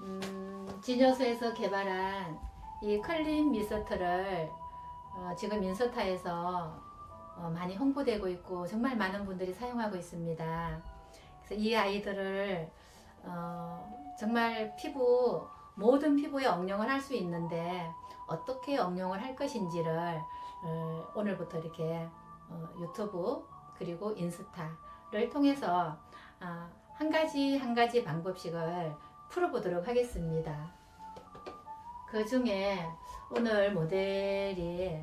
음, 진여수에서 개발한 이 클린 미스트를 어, 지금 인스타에서 어, 많이 홍보되고 있고 정말 많은 분들이 사용하고 있습니다. 그래서 이 아이들을 어, 정말 피부 모든 피부에 응용을 할 수 있는데 어떻게 응용을 할 것인지를 어, 오늘부터 이렇게 어, 유튜브 그리고 인스타를 통해서 아, 한 가지 한 가지 방법씩을 풀어보도록 하겠습니다. 그 중에 오늘 모델이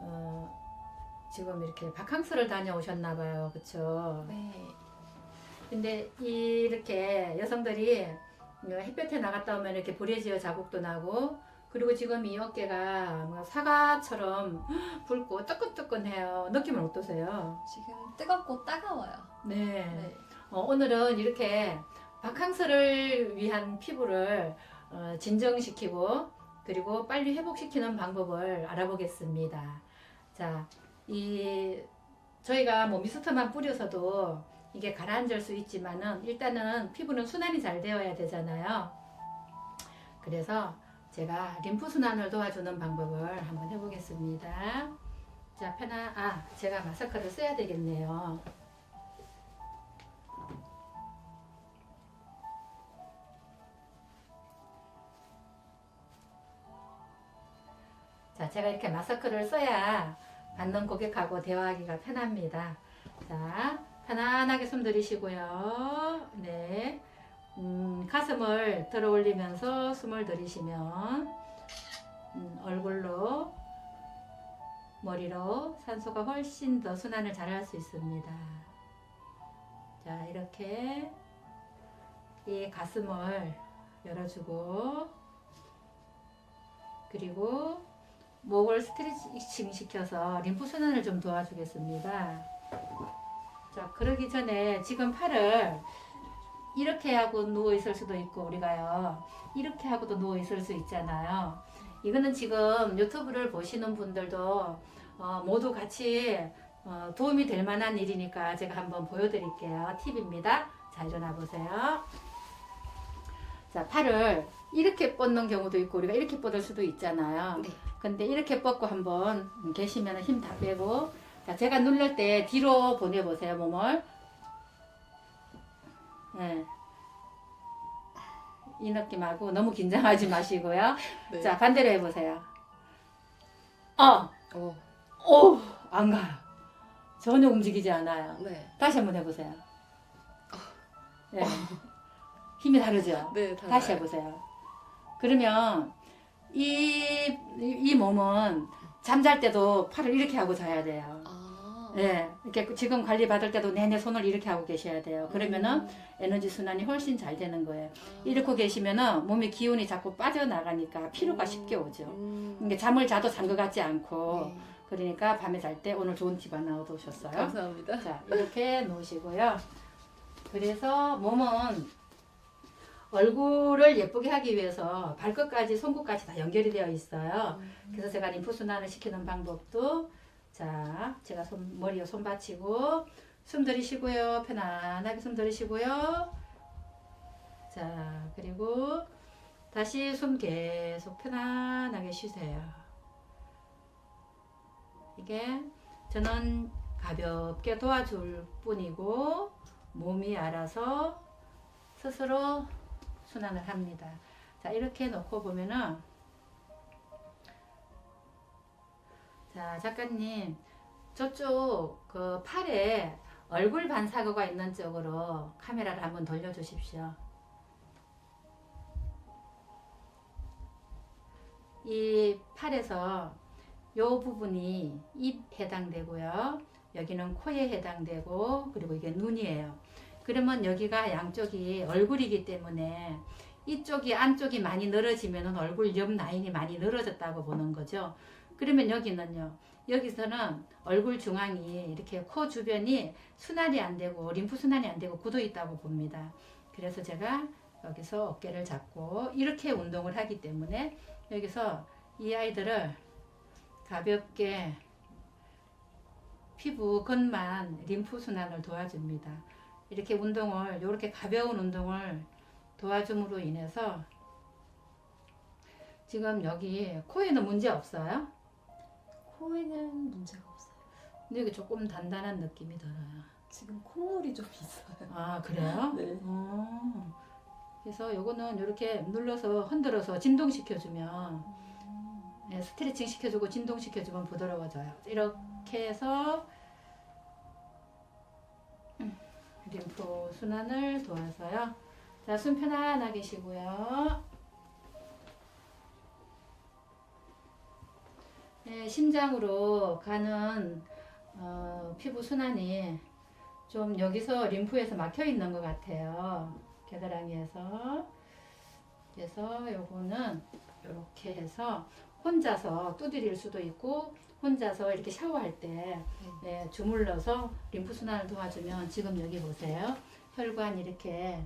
어, 지금 이렇게 바캉스를 다녀오셨나 봐요. 그쵸? 네. 근데 이렇게 여성들이 햇볕에 나갔다 오면 이렇게 불에지어 자국도 나고 그리고 지금 이 어깨가 뭔가 사과처럼 붉고 뜨끈뜨끈해요. 느낌은 어떠세요? 지금 뜨겁고 따가워요. 네. 네. 어, 오늘은 이렇게 바캉스를 위한 피부를 어, 진정시키고 그리고 빨리 회복시키는 방법을 알아보겠습니다. 자, 이 저희가 뭐 미스트만 뿌려서도 이게 가라앉을 수 있지만은 일단은 피부는 순환이 잘 되어야 되잖아요. 그래서 제가 림프 순환을 도와주는 방법을 한번 해보겠습니다. 자, 편한 아 제가 마스크를 써야 되겠네요. 제가 이렇게 마스크를 써야 받는 고객하고 대화하기가 편합니다. 자, 편안하게 숨 들이시고요. 네. 음, 가슴을 들어 올리면서 숨을 들이시면 음, 얼굴로 머리로 산소가 훨씬 더 순환을 잘 할 수 있습니다. 자, 이렇게 이 가슴을 열어주고 그리고 목을 스트레칭 시켜서 림프 순환을 좀 도와주겠습니다. 자, 그러기 전에 지금 팔을 이렇게 하고 누워 있을 수도 있고 우리가요. 이렇게 하고도 누워 있을 수 있잖아요. 이거는 지금 유튜브를 보시는 분들도 어, 모두 같이 어, 도움이 될 만한 일이니까 제가 한번 보여드릴게요. 팁입니다. 자, 일어나 보세요. 자, 팔을 이렇게 뻗는 경우도 있고 우리가 이렇게 뻗을 수도 있잖아요. 네. 근데 이렇게 뻗고 한번 계시면 힘 다 빼고 자 제가 누를 때 뒤로 보내보세요 몸을 네. 이 느낌하고 너무 긴장하지 마시고요 네. 자 반대로 해보세요 어! 오. 오! 안 가요 전혀 움직이지 않아요 네. 다시 한번 해보세요 네. 힘이 다르죠 네. 달라요. 다시 해보세요. 그러면 이, 이 몸은 잠잘 때도 팔을 이렇게 하고 자야 돼요. 아. 예, 이렇게 지금 관리 받을 때도 내내 손을 이렇게 하고 계셔야 돼요. 그러면은 음. 에너지 순환이 훨씬 잘 되는 거예요. 이렇게 계시면은 몸의 기운이 자꾸 빠져나가니까 피로가 쉽게 오죠. 음. 이게 잠을 자도 잔 것 같지 않고 네. 그러니까 밤에 잘 때 오늘 좋은 팁 하나 얻으셨어요. 감사합니다. 자, 이렇게 놓으시고요. 그래서 몸은 얼굴을 예쁘게 하기 위해서 발끝까지 손끝까지 다 연결이 되어 있어요. 음. 그래서 제가 림프 순환을 시키는 방법도 자, 제가 손 머리에 손 받치고 숨 들이쉬고요. 편안하게 숨 들이쉬고요. 자, 그리고 다시 숨 계속 편안하게 쉬세요. 이게 저는 가볍게 도와줄 뿐이고 몸이 알아서 스스로 순환을 합니다. 자, 이렇게 놓고 보면은 자, 작가님 저쪽 그 팔에 얼굴 반사구가 있는 쪽으로 카메라를 한번 돌려 주십시오. 이 팔에서 요 부분이 입 해당되고요. 여기는 코에 해당되고 그리고 이게 눈이에요. 그러면 여기가 양쪽이 얼굴이기 때문에 이쪽이 안쪽이 많이 늘어지면 얼굴 옆 라인이 많이 늘어졌다고 보는 거죠. 그러면 여기는요. 여기서는 얼굴 중앙이 이렇게 코 주변이 순환이 안 되고 림프 순환이 안 되고 굳어 있다고 봅니다. 그래서 제가 여기서 어깨를 잡고 이렇게 운동을 하기 때문에 여기서 이 아이들을 가볍게 피부 겉만 림프 순환을 도와줍니다. 이렇게 운동을 이렇게 가벼운 운동을 도와줌으로 인해서 지금 여기 코에는 문제 없어요? 코에는 문제가 없어요. 근데 여기 조금 단단한 느낌이 들어요. 지금 콧물이 좀 있어요. 아 그래요? 네. 어. 그래서 요거는 이렇게 눌러서 흔들어서 진동시켜주면 네, 스트레칭 시켜주고 진동시켜주면 부드러워져요. 이렇게 해서 림프 순환을 도와서요. 자, 숨 편안하게 쉬고요. 네, 심장으로 가는 어, 피부 순환이 좀 여기서 림프에서 막혀 있는 것 같아요. 겨드랑이에서. 그래서 요거는 이렇게 해서 혼자서 두드릴 수도 있고 혼자서 이렇게 샤워할 때 네, 주물러서 림프 순환을 도와주면 지금 여기 보세요. 혈관 이렇게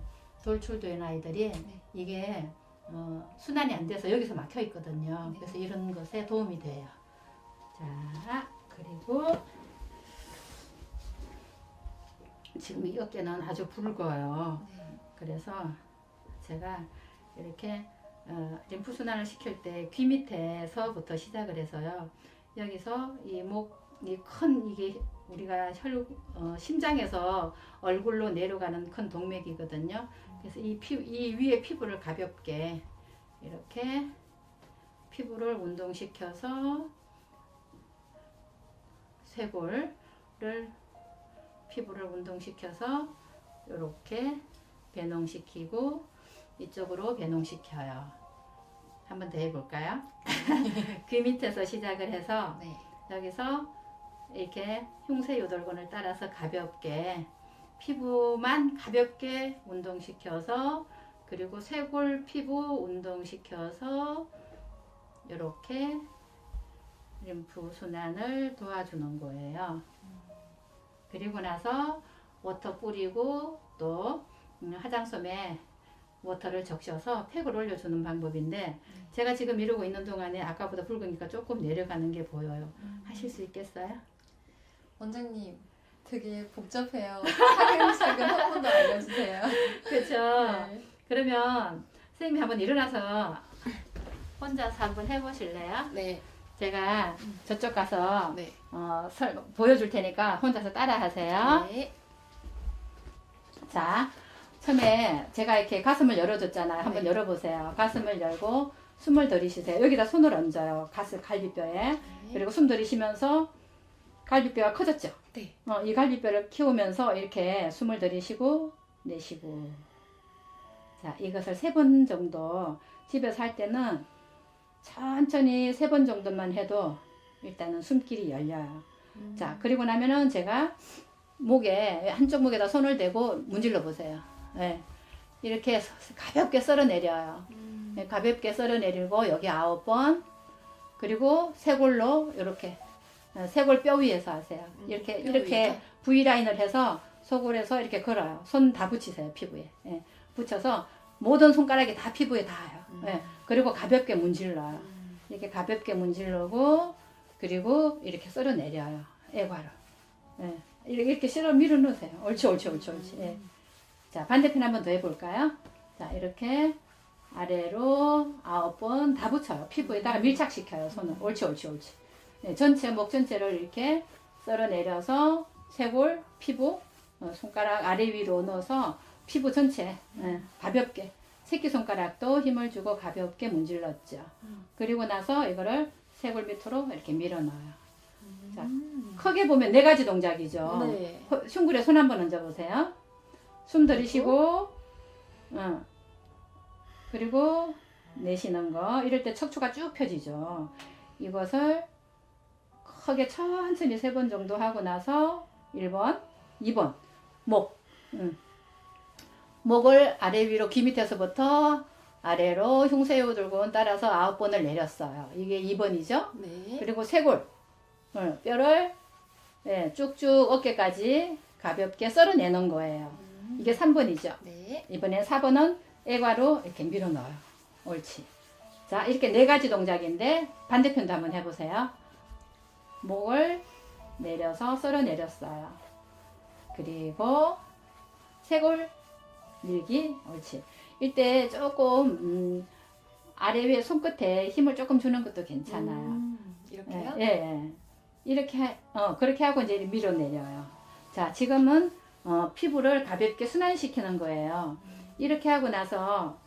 돌출된 아이들이 네. 이게 어, 순환이 안 돼서 여기서 막혀 있거든요. 네. 그래서 이런 것에 도움이 돼요. 자, 그리고 지금 이 어깨는 아주 붉어요. 네. 그래서 제가 이렇게 어, 림프 순환을 시킬 때 귀 밑에서부터 시작을 해서요. 여기서 이 목, 이 큰 이게 우리가 혈, 어, 심장에서 얼굴로 내려가는 큰 동맥이거든요. 그래서 이 피, 이 위에 피부를 가볍게 이렇게 피부를 운동시켜서 쇄골을 피부를 운동시켜서 이렇게 배농시키고 이쪽으로 배농시켜요. 한번 더 해볼까요? 귀 밑에서 시작을 해서 네. 여기서 이렇게 흉쇄 요돌근을 따라서 가볍게 피부만 가볍게 운동시켜서 그리고 쇄골 피부 운동시켜서 이렇게 림프 순환을 도와주는 거예요. 그리고 나서 워터 뿌리고 또 음, 화장솜에 워터를 적셔서 팩을 올려주는 방법인데 제가 지금 이러고 있는 동안에 아까보다 붉으니까 조금 내려가는 게 보여요. 하실 수 있겠어요? 원장님 되게 복잡해요. 차근차근 한 번 더 알려주세요. 그렇죠. 네. 그러면 선생님이 한번 일어나서 혼자서 한번 해보실래요? 네. 제가 저쪽 가서 네. 어, 설, 보여줄 테니까 혼자서 따라하세요. 네. 자, 처음에 제가 이렇게 가슴을 열어줬잖아요. 한번 네. 열어보세요. 가슴을 열고 숨을 들이쉬세요. 여기다 손을 얹어요. 가슴 갈비뼈에. 그리고 숨 들이쉬면서 갈비뼈가 커졌죠. 네. 어, 이 갈비뼈를 키우면서 이렇게 숨을 들이쉬고 내쉬고. 자, 이것을 세 번 정도 집에서 할 때는 천천히 세 번 정도만 해도 일단은 숨길이 열려요. 음. 자, 그리고 나면은 제가 목에 한쪽 목에다 손을 대고 문질러 보세요. 예. 이렇게 가볍게 썰어 내려요. 음. 예, 가볍게 썰어 내리고 여기 아홉 번 그리고 쇄골로 이렇게 어, 쇄골 뼈 위에서 하세요. 음, 이렇게 뼈 이렇게 위에서? V 라인을 해서 속골에서 이렇게 걸어요. 손 다 붙이세요 피부에. 예. 붙여서 모든 손가락이 다 피부에 닿아요. 음. 예. 그리고 가볍게 문질러요. 음. 이렇게 가볍게 문질르고 그리고 이렇게 썰어 내려요. 애과로. 예. 이렇게 이렇게 실어 밀어 넣으세요. 옳지 옳지 옳지 옳지. 예. 자 반대편 한번 더 해볼까요? 자 이렇게 아래로 아홉 번 다 붙여요. 피부에다가 밀착시켜요. 손을. 옳지 옳지 옳지. 네, 전체 목 전체를 이렇게 썰어 내려서 쇄골 피부 어, 손가락 아래 위로 넣어서 피부 전체 예, 가볍게 새끼 손가락도 힘을 주고 가볍게 문질렀죠. 음. 그리고 나서 이거를 쇄골 밑으로 이렇게 밀어 넣어요. 자, 음. 크게 보면 네 가지 동작이죠. 네. 허- 흉굴에 손 한번 얹어보세요. 숨 들이쉬고, 응. 그리고 내쉬는 거. 이럴 때 척추가 쭉 펴지죠. 이것을 크게 천천히 세 번 정도 하고 나서 1번, 2번, 목. 응. 목을 아래 위로 귀 밑에서부터 아래로 흉쇄요들군 따라서 아홉 번을 내렸어요. 이게 2번이죠. 네. 그리고 쇄골 어, 뼈를 예, 쭉쭉 어깨까지 가볍게 썰어내는 거예요. 이게 3번이죠. 네. 이번에 4번은 애괄로 이렇게 밀어 넣어요. 옳지. 자, 이렇게 네 가지 동작인데 반대편도 한번 해보세요. 목을 내려서 쓸어 내렸어요. 그리고 쇄골 밀기 옳지. 이때 조금 음, 아래 위에 손끝에 힘을 조금 주는 것도 괜찮아요. 음, 이렇게요? 네, 예, 예. 이렇게 어 그렇게 하고 이제 밀어 내려요. 자 지금은 어, 피부를 가볍게 순환시키는 거예요. 이렇게 하고 나서